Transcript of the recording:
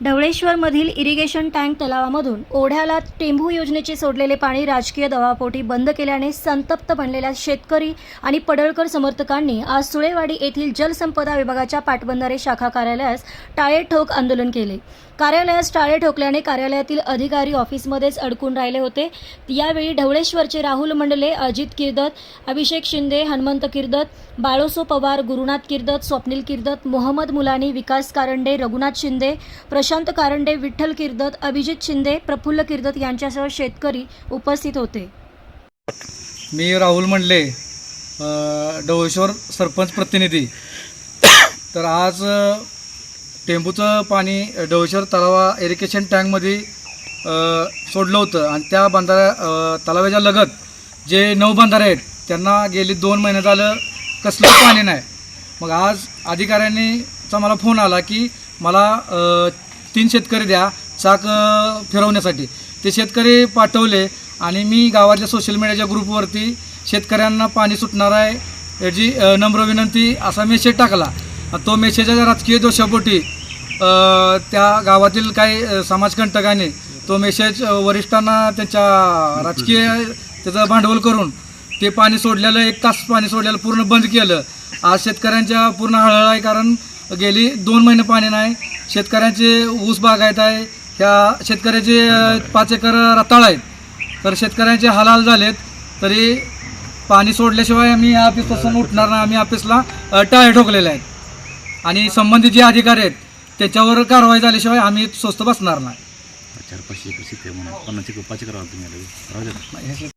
ढवळेश्वरमधील irrigation tank तलावामधून ओढ्याला टेंभू योजनेचे सोडलेले पाणी राजकीय दवापोटी बंद केल्याने संतप्त बनलेल्या शेतकरी आणि पडळकर समर्थकांनी आज सुळेवाडी येथील जलसंपदा विभागाच्या पाटबंधारे शाखा कार्यालयास टाळे ठोक आंदोलन केले. कार्यालयास टाळे ठोकल्याने कार्यालयातील अधिकारी ऑफिसमध्येच अडकून राहिले होते. यावेळी ढवळेश्वरचे राहुल मंडले अजित किर्दत अभिषेक शिंदे हनुमंत किर्दत बाळोसो पवार गुरुनाथ किर्दत स्वप्नील किर्दत मोहम्मद मुलानी विकास कारंडे रघुनाथ शिंदे प्रशांत कारंडे विठ्ठल किर्दत अभिजित शिंदे प्रफुल्ल किर्दत यांच्यासह शेतकरी उपस्थित होते. मी राहुल म्हणले अ, डवळेश्वर सरपंच प्रतिनिधी. तर आज टेंबूचं पाणी डवळेश्वर तलावा इरिगेशन टँकमध्ये सोडलं होतं आणि त्या बंधाऱ्या तलावाच्या लगत जे नऊ बंधारे आहेत त्यांना गेली दोन महिने झालं कसलं पाणी नाही. मग आज अधिकाऱ्यांनीचा मला फोन आला की मला तीन शेतकरी द्या चाक फिरवण्यासाठी. ते शेतकरी पाठवले आणि मी गावातल्या सोशल मीडियाच्या ग्रुपवरती शेतकऱ्यांना पाणी सुटणार आहे याची नम्र विनंती असा मेसेज टाकला. तो मेसेजच्या राजकीय दोषापोटी. त्या गावातील काही समाजकंटकाने तो मेसेज वरिष्ठांना त्यांच्या राजकीय त्याचं भांडवल करून ते पाणी सोडलेलं एक तास पाणी सोडलेलं पूर्ण बंद केलं. आज शेतकऱ्यांच्या पूर्ण हळहळ आहे कारण गेली दोन महिने पाणी नाही. शेतकऱ्यांचे ऊस बागायत आहे. ह्या शेतकऱ्याचे पाच एकर रताळ आहेत. तर शेतकऱ्यांचे हालहाल झालेत तरी पाणी सोडल्याशिवाय आम्ही या ऑफिसपासून उठणार नाही. आम्ही ऑफिसला टाळे ठोकलेले आहेत. आणि संबंधित जे अधिकारी आहेत त्याच्यावर कारवाई झाल्याशिवाय आम्ही स्वस्त बसणार नाही. चार पाचशे एकर शेती आहे म्हणून. पन्नास एकर पाच एकर तुम्ही